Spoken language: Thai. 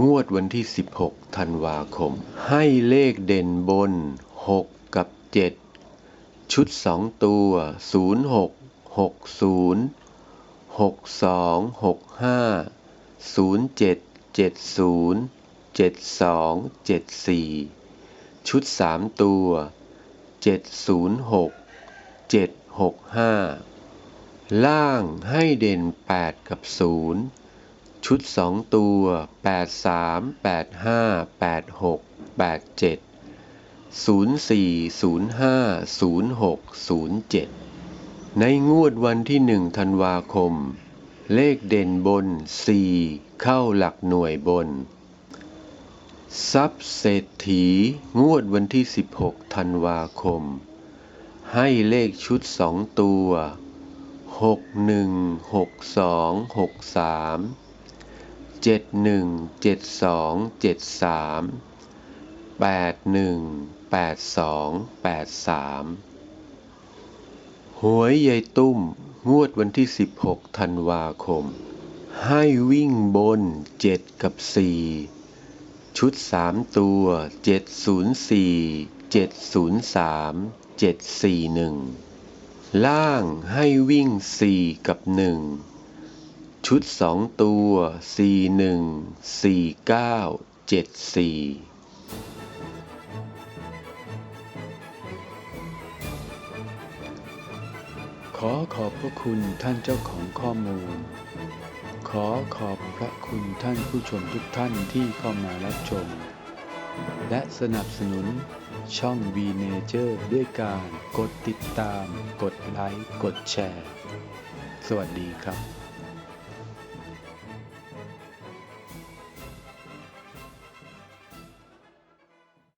งวดวันที่ 16 ธันวาคม ให้เลขเด่นบน 6 กับ 7 ชุด 2 ตัว 06 60 62 65 07 70 72 74 ชุด 3 ตัว 706 765 ล่างให้เด่น 8 กับ 0 ชุดสองตัว 83 85 86 87 04 05 06 07 ในงวดวันที่หนึ่งธันวาคม เลขเด่นบน 4 เข้าหลักหน่วยบน ทรัพเศรษฐี งวดวันที่ 16 ธันวาคม ให้เลขชุด 2 ตัว 61 62 63 เจ็ดหนึ่งเจ็ดสองเจ็ดสามแปดหนึ่งแปดสองแปดสามหวยยายตุ้มงวดวันที่สิบหกธันวาคม ให้วิ่งบนเจ็ดกับสี่ชุดสามตัวเจ็ดศูนย์สี่เจ็ดศูนย์สามเจ็ดสี่หนึ่งล่างให้วิ่ง4กับ1 ชุด2ตัว41 49 74ขอขอบพระคุณท่านเจ้าของข้อมูล ขอขอบพระคุณท่านผู้ชมทุกท่านที่เข้ามารับชม และสนับสนุนช่อง V Nature ด้วยการกดติดตาม กดไลค์ กดแชร์ สวัสดีครับ